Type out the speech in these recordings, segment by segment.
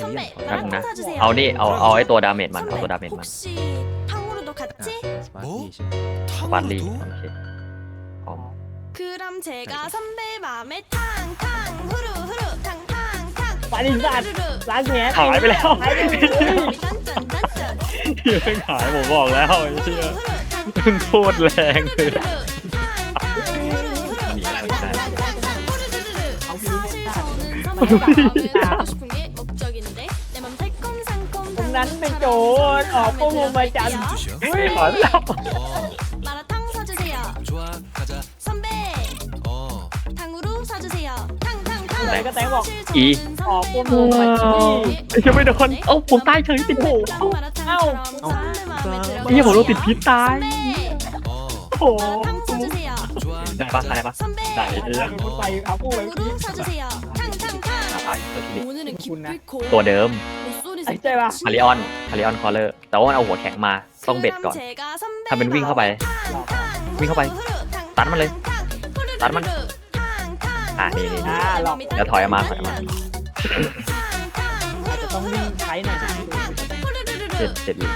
캐리야. 선배 잠깐만. 나랑 사주세요. เอานี่เอาเอาไอ้ตัวดาเมจมันเอา 선배 ตัวดาเมจมัน 혹시 탕후루도 같이? 스마트이션. ปาร์ลี่โอเคพร้อม 그럼 제가 선배 맘에 탕탕 후루 후루 탕탕탕 ปาดิสัตว์ร้านแหน หายไปแล้ว หายไปเลย 짠짠 짠짠 ไม่หายผมบอกแล้วไอ้เหี้ย 후루 โคตรแรงเลย 후루 탕 หนีอะไรไม่ได้ 사실 저는 선배가 하고 นั้นเป็นโจรออกโปรโมมาจันทร์ 뜻이야? เฮ้ย หายไปแล้ว 어, 마라탕 사주세요 좋아, 가자. 선배 어, 탕후루 사주세요 탕탕탕 ไหนก็แตงบอก 사실 อี 저는 ออกโปรโม 선배가 มาจันทร์ ไอ้เหี้ยไม่โดนเอ้าผมตายเฉยติดโผ 마라탕처럼 선배 마음에 ไอ้เหี้ยผมโดนติด 들어가요 พิษตาย 선배 어, โอ้โห 마라탕 사주세요 좋아. ได้ปะได้ปะ 선배 ได้ไอ้เหี้ย รถไฟเอาคู่ไป 탕후루 사주세요 탕탕탕 ตายตัวทีนี้ 오늘은 군나. 기필코 ตัวเดิม 목소리 ไอ้ ใช่ปะฮาริออนฮาริออนคอเลอร์ แต่ว่ามันเอาหัวแข็งมา ต้องเบ็ดก่อนทำเป็นวิ่งเข้าไป วิ่งเข้าไป ตัดมันเลย ตัดมัน อ่านี่นี่อ่เดี๋ยวถอยออกมาถอยออกมาอจจะต้องวิ่งใช้หน่อยเจ็บเจ็ดวิ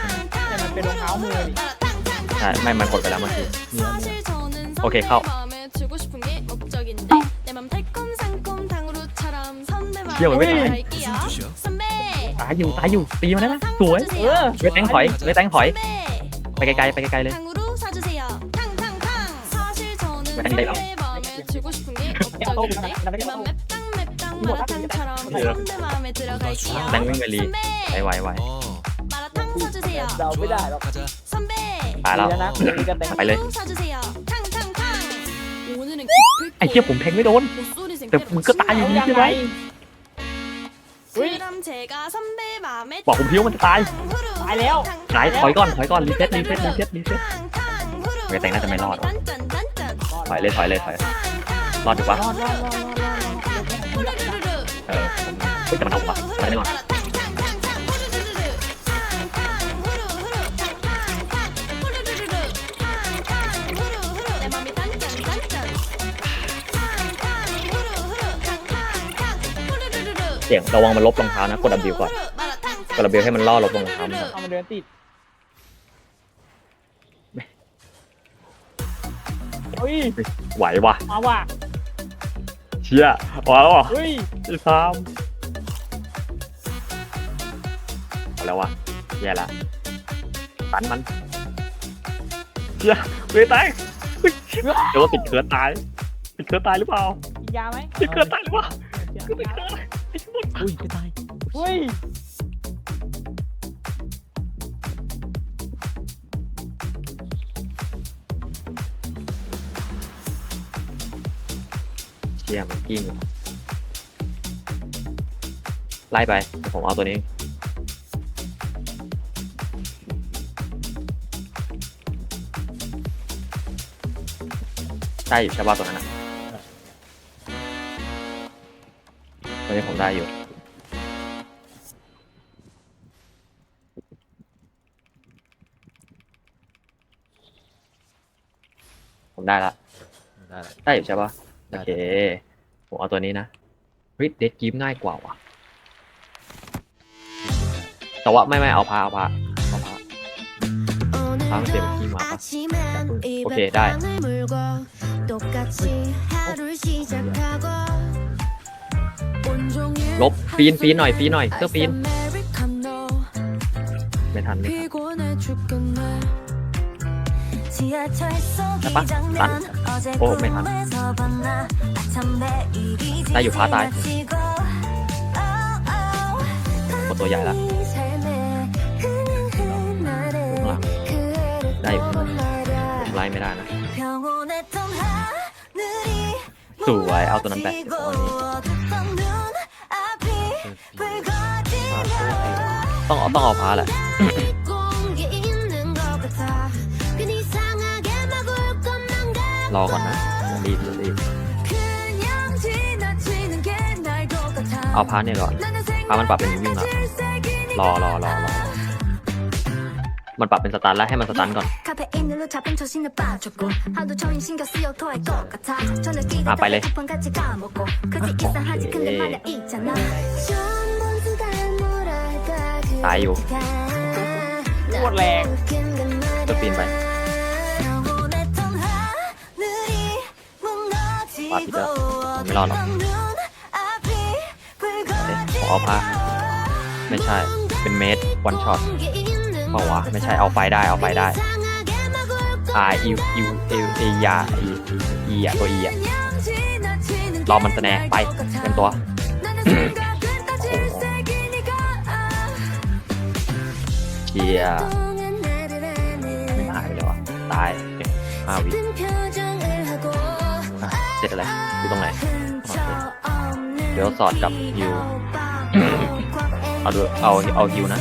แต่มันเป็นรองเท้ามือใช่ไม่ มันกดไปแล้วเมื่อกี้โอเคเข้าเยี่ยมไม่ตายายอยู่ตายอยู่ตีมันได้ไหมสวย เออ เวทแตงถอยเวทแตงถอย ไปไกลๆไปไกลๆเลย 탕후루 사주세요. 탕탕탕. 사실 저는 왜 땡땡? 선배 마음에 주고 싶은 게 목적인데 내 맘 맵당 맵당 마라탕처럼 네. 선배 마음에 들어갈게요. แตงวิ่งไปรี 선배 ไวไวไว 어, 마라탕 사주세요. เดาไม่ได้หรอก 가자. 선배 ตายแล้ว ดีแล้วนะมีกันแต่ ไปเลย 사주세요. 탕탕탕. 오늘은 ไอ้เหี้ยผมแทงไม่โดน 목소리 생 แต่มึงก็ตายอยู่ดีใช่ไหม 그럼 제가 선배 마음에 บอกผมพิวามันจะตาย ตายแล้ว ไหนถอยก่อนถอยก่อนรีเซ็ตรีเซ็ตรีเซ็ตรีเซ็ต เวทแตงน่าจะไม่รอด ถอยเลยถอยเลยถอยรอดถูกปะ รอดรอดรอดรอดรอด เออเฮ้ยแต่มันเอาปะไปได้ก่อน เสียงระวังมันลบรองเท้านะกด W ก่อนกด W ให้มันล่อลบรองเท้ามันก่อนเอามาเดินติดเฮ้ยไหวว่ะมาว่ะเชี่ยอ๋อแล้วเหรอเฮ้ยไอ้ซ้ำเอาแล้ววะแย่ละตันมันเชี่ยเลยตายเฮ้ยเดี๋ยวว่าติดเชื้อตายติดเชื้อตายหรือเปล่ากินยาไหมติดเชื้อตายหรือเปล่า ติดเชื้อไอ้ชุดอุ้ยไม่ตายเฮ้ยเชี่ยมันกิ้งว่ะไล่ไปเดี๋ยวผมเอาตัวนี้ ได้อยู่ใช่ป่ะตัวนั้นนะ นี้ผมได้อยู่ ผมได้ละ ได้ละ ได้อยู่ใช่ป่ะ ได้ โอเค ผมเอาตัวนี้นะเฮ้ยเด็ดกิฟง่ายกว่าว่ะ แต่ว่าไม่ไม่เอาพาเอาพาเอาพา 다음 때 느낌 와봐. 아침엔 오케이, 입에 나. 빵을 물고 똑같이 하 ลบปีนปีนหน่อยปีนหน่อยเสื้อปีน ไม่ทันไม่ทันได้ปะตันโอ้ไม่ทันได้อยู่พาตายหมดตัวใหญ่แล้วได้อยู่ไล่ไม่ได้นะสวยเอาตัวนั้นไป ต้องเอาต้องเอาพาแหละรอก่อนนะรีบรีบเอาพาเนี่ยก่อนพามันปรับเป็นวิ่งแล้วรอรอรอรอมันปรับเป็นสตาร์ทแล้วให้มันสตาร์ทก่อน 카페인으로 잡힌 처신을 빠졌고 하도 저인 신경 쓰여 토할 것 같아 저녁 아, 빨리. 기대가 번 같이 까먹고 그지 이상하지 근데 말야 있잖아 전부 수가 뭘 ตายอยู่ โคตรแรง ก็ปีนไป ปาดผิดแล้วไม่รอดหรอก เอ๊ะขอเอาพาไม่ใช่ เป็นเมดวันช็อตเปล่าวะไม่ใช่เอาไฟได้เอาไฟได้ อ่าอิวอิวอิวเอยาอีอีอะตัวอีอะรอมันแสดงไปเป็นตัวเชียร์ไม่หายไปเลยวะตายโอเคห้าวิอะเสร็จอะไรอยู่ตรงไหน เดี๋ยวสอดกับฮิว เอาดูเอาเอาฮิวนะ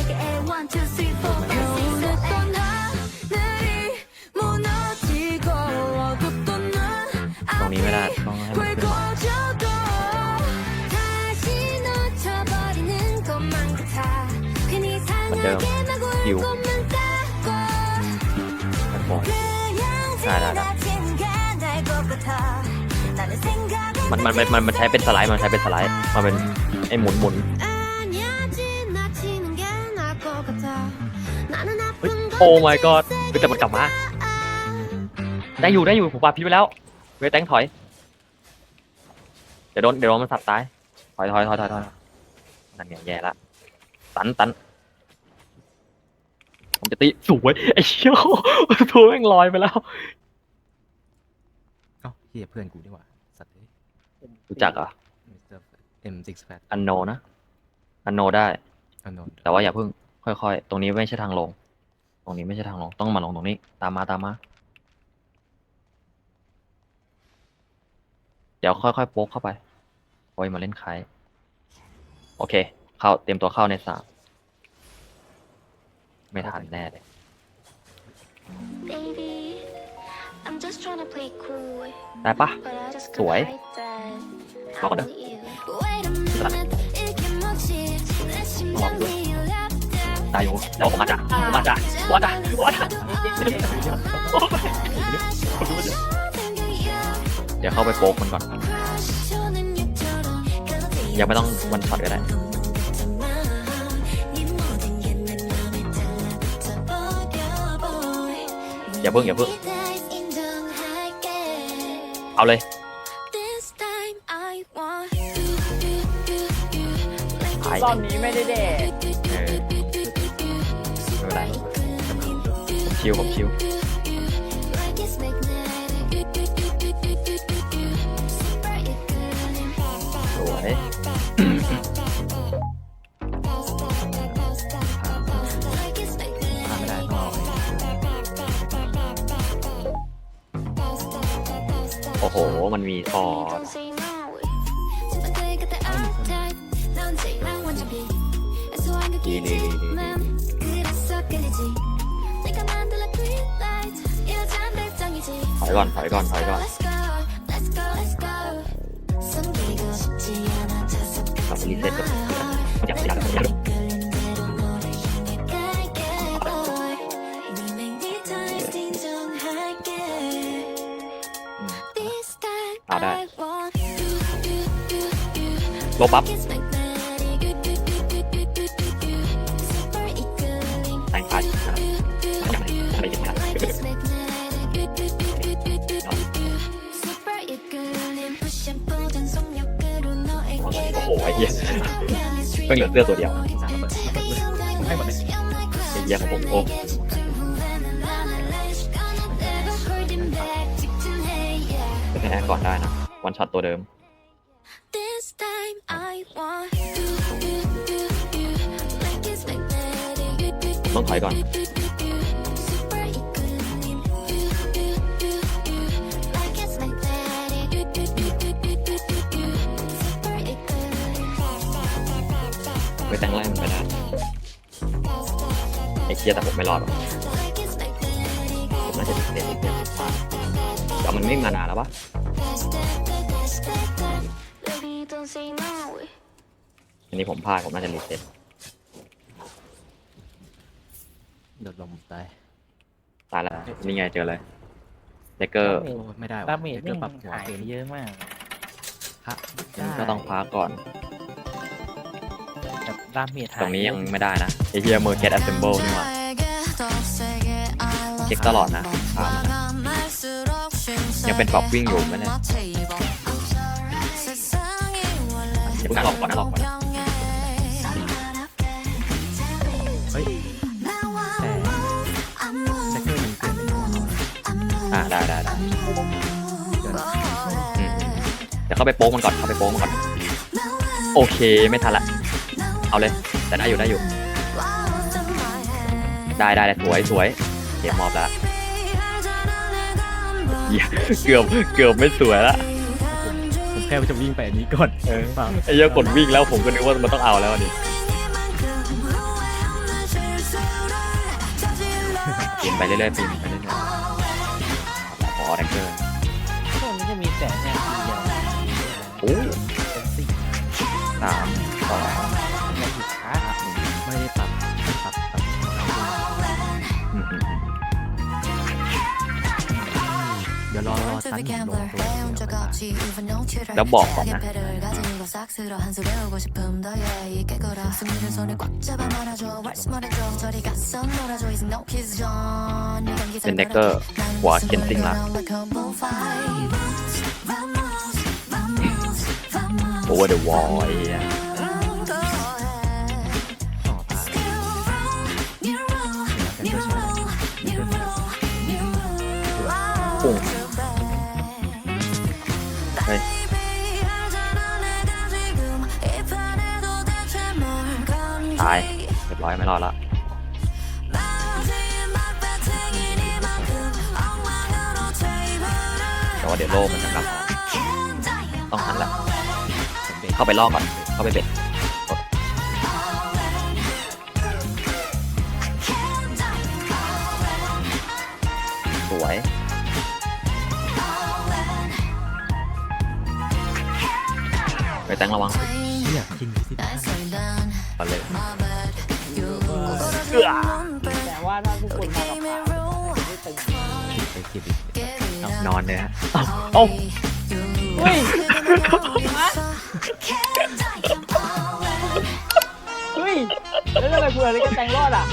เหมือนเดิมฮิวมันบอยได้ได้ได้มันมันมันมันมันใช้เป็นสไลด์มันใช้เป็นสไลด์มันเป็นไอ้หมุนหมุนเฮ้ยโอ้ my god เฮ้ยแต่มันกลับมา ได้อยู่ได้อยู่ผมปาพิษไปแล้ว เวทแตงถอย เดี๋ยวโดนเดี๋ยวโดนมันสับตาย ถอยถอยถอยถอยถอยนั่นเนี่ยแย่ละ ตันตัน ผมจะตีสวยไอ้เชี่ยตัวแม่งลอยไปแล้วเอ้าเฮียเพื่อนกูดีกว่า สัตว์เอ้ยรู้จักเหรอะมิสเตอร์เอ็มซิกแฟตอันโนนะอันโนได้ อันนนแต่ว่าอย่าเพิ่งค่อยๆ ตรงนี้ไม่ใช่ทางลง ตรงนี้ไม่ใช่ทางลง ต้องมาลงตรงนี้ ตามมาตามมา เดี๋ยวค่อยๆโป๊กเข้าไปโอ้ยมาเล่นไคล้โอเค เข้าเตรียมตัวเข้าในสาม ไม่ทันแน่เลย Baby, I'm just trying to play cool, ได้ปะ but I just can't สวย hide that. บอกเด้อ want you. ลองดูได้อยู่เามาจ้ะมาจ้ะมาจ้ะมาจ้ะเดี๋ยวเข้าไปโป๊กมันก่อน ยังไม่ต้องวันช็อตก็ได้ อย่าเพิ่งอย่าเพิ่งเอาเลยตายรอบนี้ไม่ได้แดกเออไม่เป็นไรผมชิวผมชิวสวย มันมีฟอร์ดดีดีดีดีถอยก่อนถอยก่อนถอยก่อนกลับไปรีเซ็ตก่อน ลบปั๊บแต่งพาดนะครับอยากอะไรอย่างเงี้ยโอ้โหไอ้เหี้ยเพิ่งเหลือเสื้อตัวเดียวสามระเบิดระเบิดเลยให้หมดเลยไอ้เหี้ยของผมโอ้เป็นแอร์ก่อนได้นะ วันช็อตตัวเดิม This time I want you, you, you, you, like it's magnetic. ต้องถอยก่อน Super equilibrium. You, you, you, you, like it's magnetic. Super equilibrium. ไปแต่งไล่มันไปได้ไอ้เคียแต่ผมไม่รอดหรอก Like it's magnetic. ผมน่าจะติดเด็ดติดเด็ดแต่มันไม่มานานแล้วปะ อันนี้ผมพลาดผมน่าจะรีเซ็ตโดนลมตายตายแล้วนี่ไงเจอเลยเดกเกอร์โอ้ยไม่ได้ว่ะดาเมจเดี๋นี่ยวปรับหัวหายเป็นเยอะมากพระก็ต้องพักก่อนอย่าดาเมจหายตรงนี้ยังไม่ได้นะไอเฮียเมอร์แคทแอสเซมเบิลนี่หว่าเช็คตลอดนะถามนะยังเป็นปรับวิ่งอยู่ไหมเนี่ยอย่าเพิ่งหลอกก่อนนะหลอกก่อนนะ ได้ได้ได้เกินอืมเดี๋ยวเข้าไปโป๊กมันก่อนเข้าไปโป๊กมันก่อน โอเคไม่ทันละ เอาเลย แต่ได้อยู่ได้อยู่ ได้ได้ได้สวยสวยเกมมอบแล้วเหี้ยเกือบเกือบไม่สวยละผมแค่ว่าจะวิ่งไปอันนี้ก่อนเออเปล่าไอ้เหี้ยกดวิ่งแล้วผมก็นึกว่ามันต้องเอาแล้วอันนี่ปีนไปเรื่อยๆปีน ไปเรื่อยๆขอแรงเกอร์ช่วงนี้จะมีแต่เนี่ยทีเดียวโอ้เป็นสี่สามสองยัง รอรอตันลงตัวเดี๋ยวแล้วบอกก่อนนะเป็นเด็กเกอร์หัวเคนซิงละโอเวอร์เดอะวอลไอ้ ตายเรียบร้อยไม่รอดละแต่ว่าเดี๋ยวโลกมันจะกลับมาต้องหันละผมเบรกเข้าไปล่อก่อน เข้าไปเบ็ดกดสวยไปแตงระวังเนี่ยกินดูสิท่าน ก่อนเลยแต่ว่าถ้าทุกคนมากับขาไม่ตึงไปเก็บอีกนอนเลยฮะเอ้าเอ้าเฮ้ยเฮ้ยแล้วทำไมเพื่อนเลยก็แตงรอดอะ